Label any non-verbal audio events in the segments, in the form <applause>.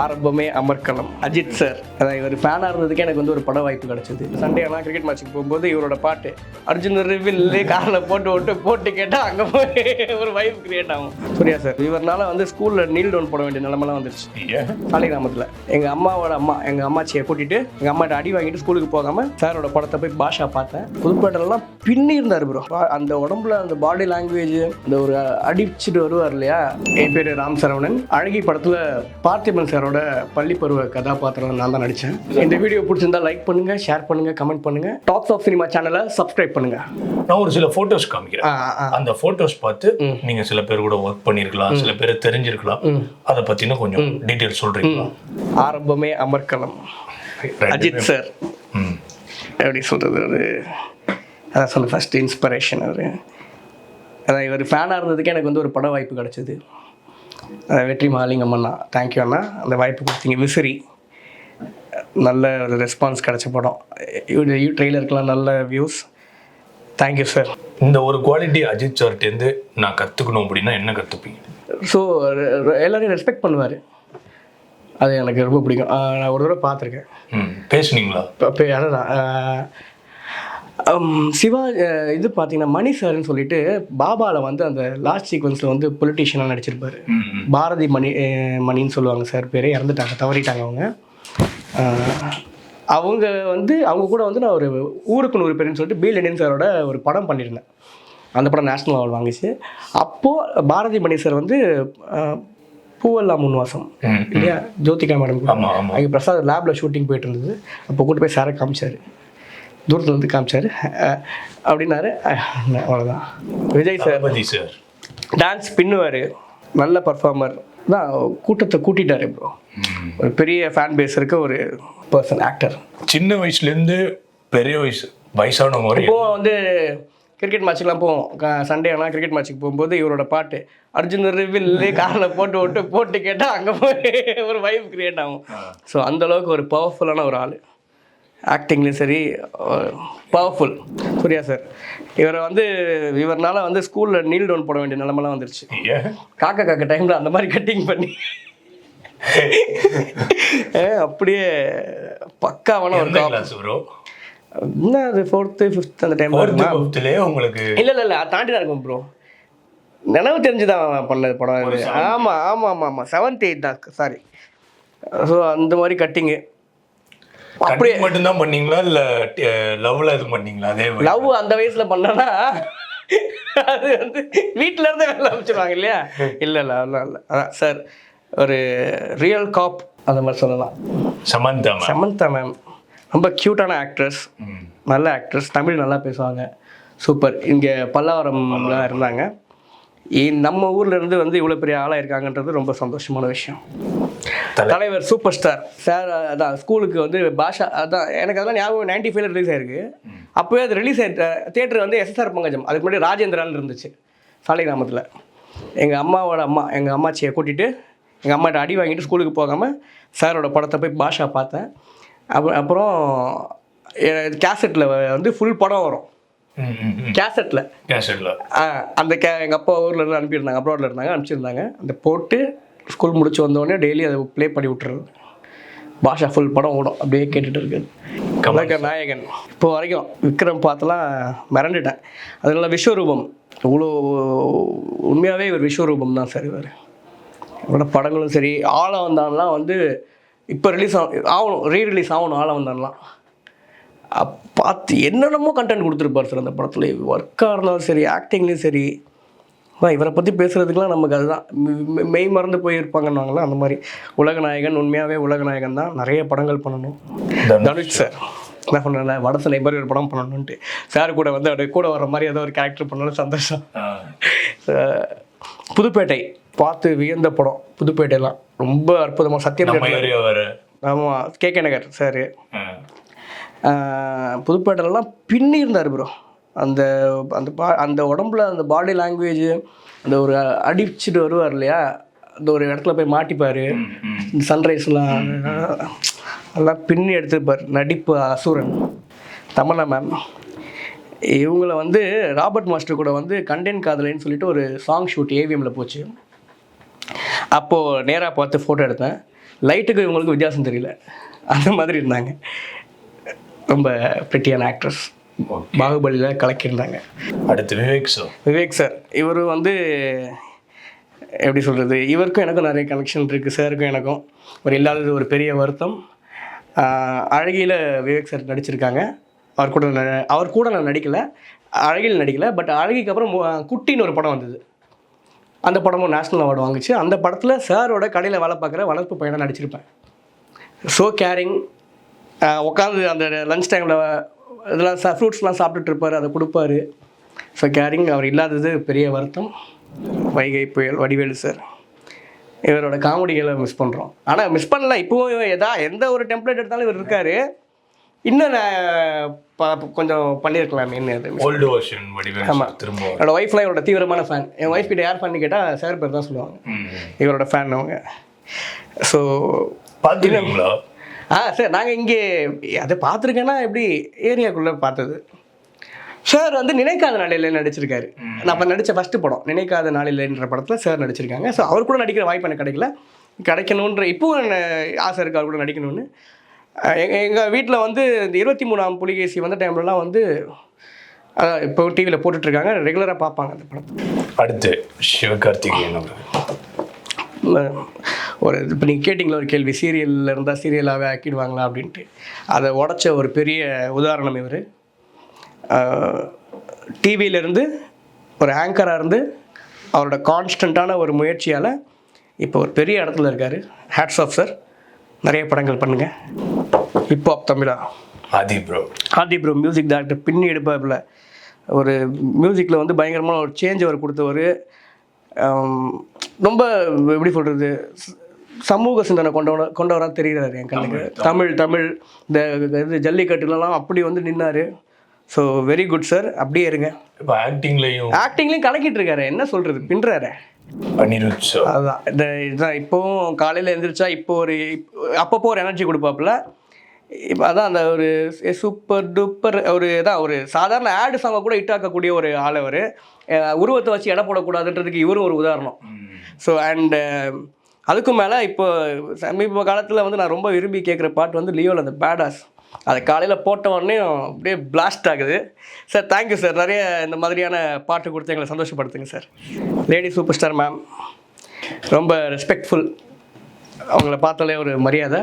ஆரம்பமே அமர்க்களம். அஜித் சார் அதான் இவர் ஃபேனாக இருந்ததுக்கு எனக்கு வந்து ஒரு பட வாய்ப்பு கிடைச்சது. சண்டே ஆனால் கிரிக்கெட் மேட்ச்சுக்கு போகும்போது இவரோட பாட்டு அர்ஜுன் ரிவில் காரில் போட்டு விட்டு போட்டு கேட்டால் அங்கே போய் ஒரு வைப் கிரியேட் ஆகும். சூர்யா சார் இவர்னால வந்து ஸ்கூலில் நீல் டவுன் போட வேண்டிய நிலமெல்லாம் வந்துருச்சு? சாலை கிராமத்தில். எங்கள் அம்மாவோட அம்மா எங்கள் அம்மாச்சியை கூட்டிட்டு எங்கள் அம்மாட்ட அடி வாங்கிட்டு ஸ்கூலுக்கு போகாமல் சாரோட படத்தை போய் பாஷா பார்த்தேன். புதுப்பேட்டெல்லாம் பின்னி இருந்தார் ப்ரோ அந்த உடம்புல அந்த பாடி லாங்குவேஜ் அந்த ஒரு அடிச்சுட்டு வருவார் இல்லையா? என் பேர் ராம் சரவணன். அழகி படத்தில் பார்த்திபன் சாரோட பள்ளி பருவ கதாபாத்திரம் நான் தான் நடித்தேன் இந்த வீடியோ பிடிச்சிருந்தா லைக் பண்ணுங்க ஷேர் பண்ணுங்க கமெண்ட் பண்ணுங்க. டாப்ஸ் ஆஃப் சினிமா சேனலை சப்ஸ்கிரைப் பண்ணுங்க. நான் ஒரு சில போட்டோஸ் காமிக்கிறேன். அந்த போட்டோஸ் பார்த்து நீங்க சில பேர் கூட ஒர்க் பண்ணிருக்கலாம் சில பேர் தெரிஞ்சிருக்கலாம். அதை பத்தின கொஞ்சம் டீட்டெயில் சொல்றீங்களா? ஆரம்பமே அமர்க்களம் Right. அஜித் சார். எப்படி சொல்கிறது ஒரு அதான் சொன்ன ஃபஸ்ட் இன்ஸ்பிரேஷன் அவர் அதான் இவர் ஃபேனாக இருந்ததுக்கு எனக்கு வந்து ஒரு பட வாய்ப்பு கிடச்சிது. வெற்றி மாலிங்கம் அண்ணா. தேங்க்யூ அண்ணா. அந்த வாய்ப்பு கொடுத்தீங்க. விசிறி. நல்ல ஒரு ரெஸ்பான்ஸ் கிடைச்ச படம். ட்ரெய்லருக்கெலாம் நல்ல வியூஸ் தேங்க்யூ சார் இந்த ஒரு குவாலிட்டி அஜித் சார்ட்டேருந்து நான் கத்துக்கணும் அப்படின்னா என்ன கத்துப்பீங்க? ஸோ எல்லாரையும் ரெஸ்பெக்ட் பண்ணுவார். அது எனக்கு ரொம்ப பிடிக்கும். நான் ஒரு தடவை பார்த்துருக்கேன். ம். பேசுனீங்களா? இப்போ அதான் சிவா இது பார்த்தீங்கன்னா மணி சார்னு சொல்லிட்டு பாபாவில் வந்து அந்த லாஸ்ட் சீக்வன்ஸில் வந்து பொலிட்டீஷியனாக நடிச்சிருப்பாரு. பாரதி மணி மணின்னு சொல்லுவாங்க சார் பேர் இறந்துட்டாங்க தவறிட்டாங்க அவங்க. அவங்க வந்து அவங்க கூட வந்து நான் ஒரு ஊருக்கு நூறு பேருன்னு சொல்லிட்டு பி லெனின் சாரோட ஒரு படம் பண்ணியிருந்தேன். அந்த படம் நேஷ்னல் அவார்டு வாங்கிச்சு. அப்போது பாரதி மணி சார் வந்து பூவெல்லாம் முன்வாசம். இல்லையா? ஜோதிகா மேடம் அங்கே பிரசாத் லேபில் ஷூட்டிங் போயிட்டு இருந்தது. அப்போ கூட்டு போய் சாரை காமிச்சார். தூரத்துல இருந்து காமிச்சார். அப்படின்னாரு. அவ்வளோதான் விஜய் சார். சார். டான்ஸ் பின்னுவார். நல்ல பர்ஃபார்மர் தான் கூட்டத்தை கூட்டிட்டாரு ப்ரோ ஒரு பெரிய ஃபேன் பேஸ் இருக்க ஒரு பர்சன் ஆக்டர் சின்ன வயசுல இருந்து பெரிய வயசு வயசானவங்க வரை இப்போ வந்து கிரிக்கெட் மேட்ச்சுக்கெலாம் போவோம். சண்டே ஆனால் கிரிக்கெட் மேட்ச்சுக்கு போகும்போது இவரோட பாட்டு அர்ஜுன் ரிவில் காரில் போட்டு விட்டு போட்டு கேட்டால் அங்கே போய் ஒரு வைப் கிரியேட் ஆகும். ஸோ அந்த அளவுக்கு ஒரு பவர்ஃபுல்லான ஒரு ஆள். ஆக்டிங்லேயும் சரி பவர்ஃபுல் சூர்யா சார் இவரை வந்து இவர்னால வந்து ஸ்கூலில் நீல் டவுன் போட வேண்டிய நிலமெல்லாம் வந்துருச்சு? காக்கா காக்க டைமில் அந்த மாதிரி கட்டிங் பண்ணி. <laughs> அப்படியே பக்காவான ஒரு கிளாஸ் ப்ரோ என்ன அது ஃபோர்த்து ஃபிஃப்த் அந்த டைம் ஃபோர்த்து ஃபிஃப்த்லயே உங்களுக்கு இல்ல இல்ல இல்ல தாண்டி தான் இருக்கும் ப்ரோ நினைவு தெரிஞ்சு தான் பண்ணது படம். ஆமாம் ஆமாம் ஆமாம் ஆமாம் செவன்த் எயிட் தான் சாரி ஸோ அந்த மாதிரி கட்டிங்கு அப்படியே மட்டும்தான் பண்ணீங்களா? இல்ல லவ்ல இது பண்ணீங்களா? அதே? லவ் அந்த வயசுல பண்ணனா அது வந்து வீட்டில இருந்தே வேலை அமைச்சிருவாங்க இல்லையா? இல்லை இல்லை அதெல்லாம் இல்லை. அதான் சார் ஒரு ரியல் காப் அந்த மாதிரி சொல்லலாம். சமந்தா சமந்தா மேம் ரொம்ப க்யூட்டான ஆக்ட்ரஸ். நல்ல ஆக்ட்ரஸ் தமிழ் நல்லா பேசுவாங்க. சூப்பர் இங்கே பல்லாவரம்ல இருந்தாங்க. நம்ம ஊர்ல இருந்து வந்து இவ்வளோ பெரிய ஆளாக இருக்காங்கன்றது ரொம்ப சந்தோஷமான விஷயம். தலை- தலைவர் சூப்பர் ஸ்டார். சார் அதான் ஸ்கூலுக்கு வந்து பாஷா அதான் எனக்கு அதெல்லாம் ஞாபகம் நைன்டி ஃபைவ்ல ரிலீஸ் ஆயிருக்கு. அப்போவே அது ரிலீஸ் ஆயிட்ட தேட்டர் வந்து எஸ்எஸ்ஆர் பங்கஜம். அதுக்கு முன்னாடி ராஜேந்திரான்னு இருந்துச்சு சாலை கிராமத்தில். எங்கள் அம்மாவோட அம்மா எங்கள் அம்மாச்சியை கூட்டிட்டு எங்கள் அம்மாட்ட அடி வாங்கிட்டு ஸ்கூலுக்கு போகாமல் சாரோட படத்தை போய் பாஷா பார்த்தேன். அப்புறம் அப்புறம் கேசட்டில் வந்து ஃபுல் படம் வரும். கேசட்டில் கேசட்ல அந்த கே எங்கள் அப்பா ஊரில் இருந்து அனுப்பியிருந்தாங்க. அப்ராடில் இருந்தாங்க அனுப்பிச்சிருந்தாங்க. அந்த போட்டு ஸ்கூல் முடிச்சு வந்தோடனே டெய்லி அதை ப்ளே பண்ணி விட்டுறது. பாஷா ஃபுல் படம் ஓடும் அப்படியே கேட்டுட்டு இருக்குது. கமலக்கர் நாயகன். இப்போ வரைக்கும் விக்ரம் பார்த்தலாம் மிரண்டுட்டேன். அதனால விஸ்வரூபம். இவ்வளோ உண்மையாகவே இவர் விஸ்வரூபம் தான் சார் இவர். இவரோட படங்களும் சரி ஆள வந்தான்லாம் வந்து இப்போ ரிலீஸ் ஆகும் ஆகணும் ரீ ரிலீஸ் ஆகணும் ஆள வந்தான்லாம் பார்த்து என்னென்னமோ கண்டென்ட் கொடுத்துருப்பார் சார் அந்த படத்தில். ஒர்க்காக இருந்தாலும் சரி ஆக்டிங்லேயும் சரி. அதான் இவரை பற்றி பேசுகிறதுக்கெலாம் நமக்கு அதுதான். மெய் மறந்து போயிருப்பாங்கன்னாங்களா அந்த மாதிரி. உலகநாயகன் உண்மையாகவே உலகநாயகன் தான் நிறைய படங்கள் பண்ணணும். தனுஷ். சார் என்ன பண்ணல வடசனை மாதிரி ஒரு படம் பண்ணணுன்ட்டு சார் கூட வந்து அப்படியே கூட வர மாதிரி ஏதோ ஒரு கேரக்டர் பண்ணணும் சந்தோஷம். புதுப்பேட்டை பார்த்து வியந்த படம் புதுப்பேட்டைலாம் ரொம்ப அற்புதமாக வேற. ஆமாம் கே கே நகர் சார். புதுப்பேட்டையிலலாம் பின்னி இருந்தார் ப்ரோ அந்த அந்த பா அந்த உடம்புல அந்த பாடி லாங்குவேஜ் அந்த ஒரு அடிச்சுட்டு வருவார் இல்லையா? அந்த ஒரு இடத்துல போய் மாட்டிப்பார். இந்த சன்ரைஸ்லாம் எல்லாம் பின்னி எடுத்திருப்பார். நடிப்பு அசுரன். தமிழா மேம் இவங்கள வந்து ராபர்ட் மாஸ்டர் கூட வந்து கண்டென்ட் காதலைன்னு சொல்லிட்டு ஒரு சாங் ஷூட் ஏவிஎம்ல போச்சு. அப்போது நேராக பார்த்து ஃபோட்டோ எடுத்தேன். லைட்டுக்கு இவங்களுக்கு வித்தியாசம் தெரியல. அந்த மாதிரி இருந்தாங்க. ரொம்ப பிரிட்டியான ஆக்ட்ரஸ் பாகுபலியில் கலக்கியிருந்தாங்க. அடுத்து விவேக் சார் விவேக் சார் இவர் வந்து எப்படி சொல்கிறது இவருக்கும் எனக்கும் நிறைய கனெக்ஷன் இருக்குது சாருக்கும் எனக்கும். ஒரு இல்லாதது ஒரு பெரிய வருத்தம். அழகியில் விவேக் சார் நடிச்சிருக்காங்க. அவர் கூட அவர் கூட நான் நடிக்கலை அழகியில் நடிக்கலை பட் அழகிக்கு அப்புறம் குட்டின்னு ஒரு படம் வந்தது. அந்த படமும் நேஷ்னல் அவார்டு வாங்குச்சு. அந்த படத்தில் சாரோட கடையில் வேலை பார்க்குற வளர்ப்பு பையனாக நடிச்சிருப்பேன். ஸோ கேரிங் உட்காந்து அந்த லஞ்ச் டைமில் இதெல்லாம் சா ஃப்ரூட்ஸ்லாம் சாப்பிட்டுட்டு இருப்பார் அதை கொடுப்பாரு. ஸோ கேரிங் அவர் இல்லாதது பெரிய வருத்தம். வைகை புயல் வடிவேலு சார் இவரோட காமெடிகளை மிஸ் பண்ணுறோம் ஆனால் மிஸ் பண்ணல. இப்போவும் எதா எந்த ஒரு டெம்ப்ளேட் எடுத்தாலும் இவர் இருக்கார். இன்னும் நான் கொஞ்சம் பண்ணியிருக்கலாமே இது ஓல்டு வெர்ஷன் வடிவேல் ஆமா. sir திரும்ப என்னோட ஒய்ஃப்லாம் இவரோட தீவிரமான ஃபேன் என் ஒய்ஃப் கிட்ட யார் ஃபேன் கேட்டால் சார் பேர் தான் சொல்லுவாங்க. இவரோட ஃபேன் அவங்க. ஸோ பார்த்துருக்கீங்களா ஆ சார் நாங்கள் இங்கே அதை பார்த்துருக்கேன்னா எப்படி ஏரியாக்குள்ளே பார்த்தது? சார் வந்து நினைக்காத நாளில் நடிச்சிருக்காரு. நான் அப்போ நடித்த ஃபஸ்ட்டு படம் நினைக்காத நாளில்ன்ற படத்தில் சார் நடிச்சிருக்காங்க. ஸோ அவர் கூட நடிக்கிற வாய்ப்பு எனக்கு கிடைக்கல. கிடைக்கணுன்ற இப்போவும் என்ன ஆசை இருக்கு அவர் கூட நடிக்கணும்னு. எங்கள் எங்கள் வீட்டில் வந்து இந்த இருபத்தி மூணாம் புலிகேசி வந்த டைம்லலாம் வந்து அதான் இப்போ டிவியில் போட்டுட்ருக்காங்க. ரெகுலராக பார்ப்பாங்க அந்த படம் அடுத்து சிவகார்த்திகேயன் அவர்கள். ஒரு இப்போ நீங்கள் கேட்டிங்களா ஒரு கேள்வி சீரியலில் இருந்தால் சீரியலாகவே ஆக்கிடுவாங்களா அப்படின்ட்டு. அதை உடச்ச ஒரு பெரிய உதாரணம் இவர். டிவியிலேருந்து ஒரு ஆங்கராக இருந்து அவரோட கான்ஸ்டண்ட்டான ஒரு முயற்சியால் இப்போ ஒரு பெரிய இடத்துல இருக்கார். ஹேட்ஸ் ஆஃப் சார் நிறைய படங்கள் பண்ணுங்கள் இப்போ hop Tamizha? Aadhi bro Aadhi bro music director பின்னி எடுப்பாப்புல. ஒரு மியூசிக்கில் வந்து பயங்கரமான ஒரு சேஞ்ச் அவர் கொடுத்தவர். ரொம்ப எப்படி சொல்கிறது சமூக சிந்தனை கொண்டவன கொண்டவராக தெரிகிறாரு என் கண்ணுக்கு. தமிழ் தமிழ். இந்த இது ஜல்லிக்கட்டுலலாம் அப்படி வந்து நின்னார். ஸோ வெரி குட் சார் அப்படியே இருங்க. இப்போ ஆக்டிங்லேயும் ஆக்டிங்லேயும் கலக்கிட்டு இருக்காரு என்ன சொல்கிறது அனிருத் சார் அதுதான் இந்த இதுதான் இப்போவும் காலையில் எழுந்திரிச்சா இப்போ ஒரு அப்பப்போ ஒரு எனர்ஜி கொடுப்பாப்புல. இப்போ அதான் அந்த ஒரு சூப்பர் டூப்பர் ஒரு இதான் ஒரு சாதாரண ஆடு சாங்கை கூட ஹிட் ஆக்கக்கூடிய ஒரு ஆள் அவர். உருவத்தை வச்சு எடை போடக்கூடாதுன்றதுக்கு இவரும் ஒரு உதாரணம். ஸோ அண்டு அதுக்கும் மேலே இப்போ சமீப காலத்தில் வந்து நான் ரொம்ப விரும்பி கேட்குற பாட்டு வந்து லியோவில் அந்த பேடாஸ் அதை காலையில் போட்ட உடனே அப்படியே பிளாஸ்ட் ஆகுது. சார் தேங்க்யூ சார் நிறைய இந்த மாதிரியான பாட்டு கொடுத்து எங்களை சந்தோஷப்படுத்துங்க sir lady super star ma'am ரொம்ப ரெஸ்பெக்ட்ஃபுல் அவங்கள பார்த்தாலே ஒரு மரியாதை.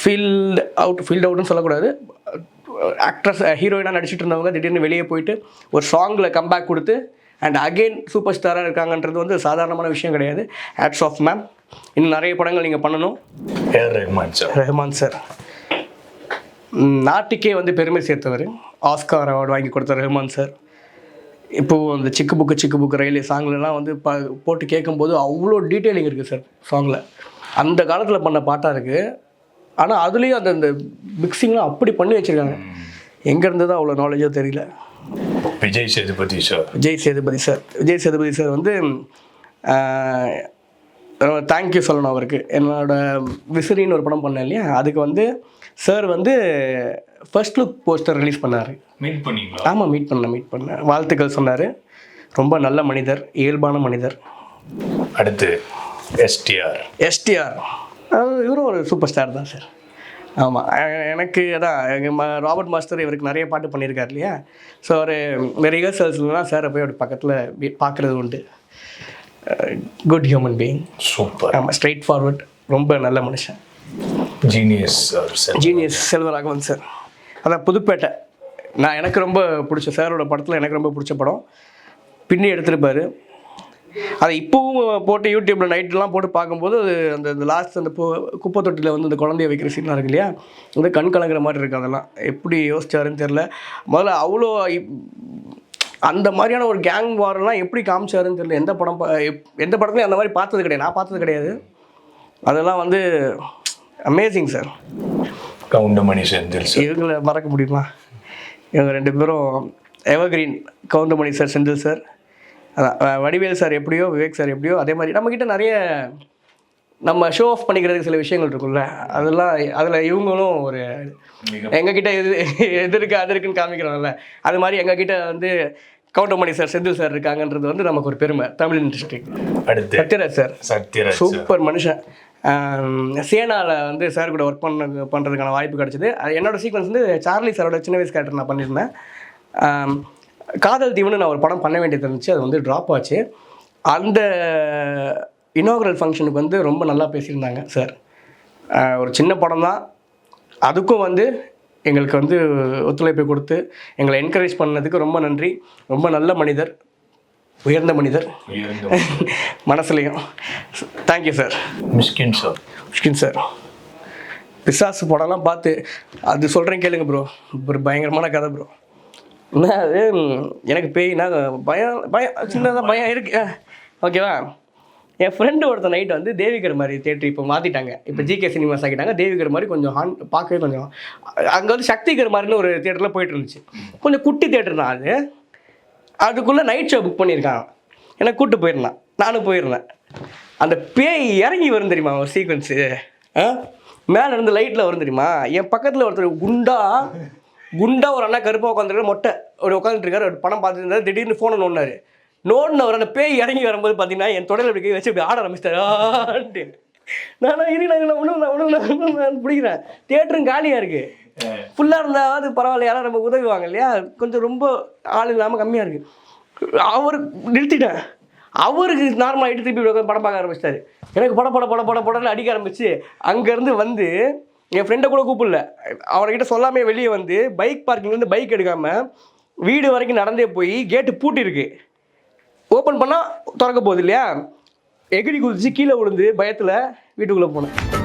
ஃபீல்ட் அவுட் ஃபீல்ட் அவுட்னு சொல்லக்கூடாது. ஆக்ட்ரஸ் ஹீரோயினாக நடிச்சிட்டு இருந்தவங்க திடீர்னு வெளியே போயிட்டு ஒரு சாங்கில் கம்பேக் கொடுத்து அண்ட் அகெயின் சூப்பர் ஸ்டாராக இருக்காங்கன்றது வந்து சாதாரணமான விஷயம் கிடையாது. ஹேட்ஸ் ஆஃப் மேம் இன்னும் நிறைய படங்கள் நீங்கள் பண்ணணும். ரஹ்மான் சார். ரஹ்மான் சார். நாட்டுக்கே வந்து பெருமை சேர்த்தவர். ஆஸ்கார் அவார்டு வாங்கி கொடுத்த ரஹ்மான் சார். இப்போது அந்த சிக்கு புக்கு சிக்கு புக்கு ரயில்வே சாங்லலாம் வந்து ப போட்டு கேட்கும்போது அவ்வளோ டீட்டெயிலிங் இருக்குது சார் சாங்கில் அந்த காலத்தில் பண்ண பாட்டாக இருக்குது ஆனால் அதுலேயும் அந்த இந்த மிக்சிங்லாம் அப்படி பண்ணி வச்சுருக்காங்க. எங்கேருந்து தான் அவ்வளோ நாலேஜோ தெரியல. Vijay Sethupathi sir. Vijay Sethupathi sir. Vijay Sethupathi sir வந்து தேங்க்யூ சொல்லணும் அவருக்கு. என்னோட விசிறின்னு ஒரு படம் பண்ணேன் இல்லையா? அதுக்கு வந்து சார் வந்து ஃபர்ஸ்ட் லுக் போஸ்டர் ரிலீஸ் பண்ணார். மீட் பண்ணீங்களா? ஆமாம் மீட் பண்ணேன் மீட் பண்ணேன். வாழ்த்துக்கள் சொன்னார். ரொம்ப நல்ல மனிதர் இயல்பான மனிதர். அடுத்து எஸ்டிஆர் எஸ்டிஆர் இவரும் ஒரு சூப்பர் ஸ்டார் தான் சார். ஆமாம் எனக்கு அதான் ராபர்ட் மாஸ்டர் இவருக்கு நிறைய பாட்டு பண்ணியிருக்காரு இல்லையா? ஸோ அவர் ரிஹர்சல்ஸ்லாம் சாரை போய் அப்படி பக்கத்தில் பார்க்குறது உண்டு. Good human being super. ஆமாம் ஸ்ட்ரைட் ஃபார்வர்ட் ரொம்ப நல்ல மனுஷன். Genius genius Selvaraghavan. சார் அதான் புதுப்பேட்டை. நான் எனக்கு ரொம்ப பிடிச்ச சாரோட படத்தில் எனக்கு ரொம்ப பிடிச்ச படம். பின்னி எடுத்திருப்பாரு. அதை இப்போவும் போட்டு யூடியூப்பில் நைட்லாம் போட்டு பார்க்கும்போது அது அந்த அந்த லாஸ்ட் அந்த பூ குப்பை தொட்டியில் வந்து அந்த குழந்தைய வைக்கிற சீன்லாம் இருக்கு இல்லையா? வந்து கண் கலங்குற மாதிரி இருக்கு அதெல்லாம். எப்படி யோசிச்சாருன்னு தெரில முதல்ல அவ்வளோ அந்த மாதிரியான ஒரு கேங் வாரெல்லாம் எப்படி காமிச்சாருன்னு தெரியல. எந்த படம் எந்த படத்துலையும் அந்த மாதிரி பார்த்தது கிடையாது. நான் பார்த்தது கிடையாது. அதெல்லாம் வந்து amazing sir Goundamani Senthil sir இவங்களை மறக்க முடியுமா? இவங்க ரெண்டு பேரும் evergreen Goundamani sir Senthil sir அதான் வடிவேல் சார் எப்படியோ விவேக் சார் எப்படியோ அதே மாதிரி நம்மக்கிட்ட நிறைய நம்ம ஷோ ஆஃப் பண்ணிக்கிறதுக்கு சில விஷயங்கள் இருக்குல்ல அதெல்லாம் அதில் இவங்களும் ஒரு எங்ககிட்ட எது எது இருக்கு அது இருக்குன்னு காமிக்கிறோம்ல அது மாதிரி எங்ககிட்ட வந்து கவுண்டமணி சார் செந்தில் சார் இருக்காங்கன்றது வந்து நமக்கு ஒரு பெருமை. தமிழ் இண்டஸ்ட்ரி அடுத்து. சத்யராஜ் சார். சத்யராஜ். சூப்பர் மனுஷன். சேனாவில் வந்து சார் கூட ஒர்க் பண்ண பண்ணுறதுக்கான வாய்ப்பு கிடச்சிது. அது என்னோட சீக்வன்ஸ் வந்து சார்லி சாரோட சின்ன வயசு கேரக்டர் நான் பண்ணியிருந்தேன். காதல் தீவுன்னு நான் ஒரு படம் பண்ண வேண்டியது இருந்துச்சு அது வந்து ட்ராப் ஆச்சு. அந்த இனாகுரல் ஃபங்க்ஷனுக்கு வந்து ரொம்ப நல்லா பேசியிருந்தாங்க சார் ஒரு சின்ன படம் தான். அதுக்கும் வந்து எங்களுக்கு வந்து ஒத்துழைப்பு கொடுத்து எங்களை என்கரேஜ் பண்ணதுக்கு ரொம்ப நன்றி. ரொம்ப நல்ல மனிதர் உயர்ந்த மனிதர். மனசுலையும். Thank you sir Mysskin sir Mushkin sir Pisasu படம்லாம் பார்த்து அது சொல்கிறேன் கேளுங்க ப்ரோ ஒரு பயங்கரமான கதை ப்ரோ அது எனக்கு பேய்னா பயம் பயம் சின்னதாக பயம் இருக்கு. ஓகேவா என் ஃப்ரெண்டு ஒருத்தன் நைட் வந்து தேவிகர் மாதிரி தேட்டர் இப்போ மாற்றிட்டாங்க இப்போ ஜிகே சினிமாஸ் ஆக்கிட்டாங்க. தேவிகர் மாதிரி கொஞ்சம் ஹான் பார்க்கவே கொஞ்சம் அங்கே வந்து சக்திகர் மாதிரின்னு ஒரு தேட்டரில் போயிட்டு இருந்துச்சு. கொஞ்சம் குட்டி தேட்டர் தான் அது. அதுக்குள்ளே நைட் ஷோ புக் பண்ணியிருக்கான். என்னை கூப்பிட்டு போயிருந்தான். நானும் போயிருந்தேன். அந்த பேய் இறங்கி வரும் தெரியுமா ஒரு சீக்வன்ஸு மேலே இருந்து லைட்டில் வரும் தெரியுமா? என் பக்கத்தில் ஒருத்தர் குண்டா குண்டா ஒரு அண்ணா கருப்பாக உட்காந்துருக்காரு மொட்டை. ஒரு ஒரு படம் பார்த்துட்டு இருந்தாரு திடீர்னு ஃபோனை நோண்டாரு நோண்டினவர் அந்த பேய் இறங்கி வரும்போது பார்த்தீங்கன்னா என் தொடரில் இப்படி வச்சு இப்படி ஆட ஆரம்பிச்சிட்டாரு. நானா இரு நான் ஒன்றும் நான் ஒன்றும் நான் பிடிக்கிறேன். தேட்டரும் காலியாக இருக்குது ஃபுல்லாக இருந்தால் பரவாயில்ல யாரும் நம்ம உதவுவாங்க இல்லையா? கொஞ்சம் ரொம்ப ஆள் இல்லாமல் கம்மியாக இருக்குது அவர் நிறுத்திட்டேன். அவருக்கு நார்மல் ஆகிட்டு திருப்பி படம் பார்க்க ஆரம்பிச்சிட்டாரு. எனக்கு பட பட பட பட படம்னு அடிக்க ஆரம்பிச்சு அங்கேருந்து வந்து என் ஃப்ரெண்டை கூட கூப்பிடல. அவர்கிட்ட சொல்லாமே வெளியே வந்து பைக் பார்க்கிங்லேருந்து பைக் எடுக்காமல் வீடு வரைக்கும் நடந்தே போய் கேட்டு பூட்டிருக்கு. ஓப்பன் பண்ணால் திறக்க போகுது இல்லையா? எகிரி குதிச்சு கீழே விழுந்து பயத்தில் வீட்டுக்குள்ளே போனேன்.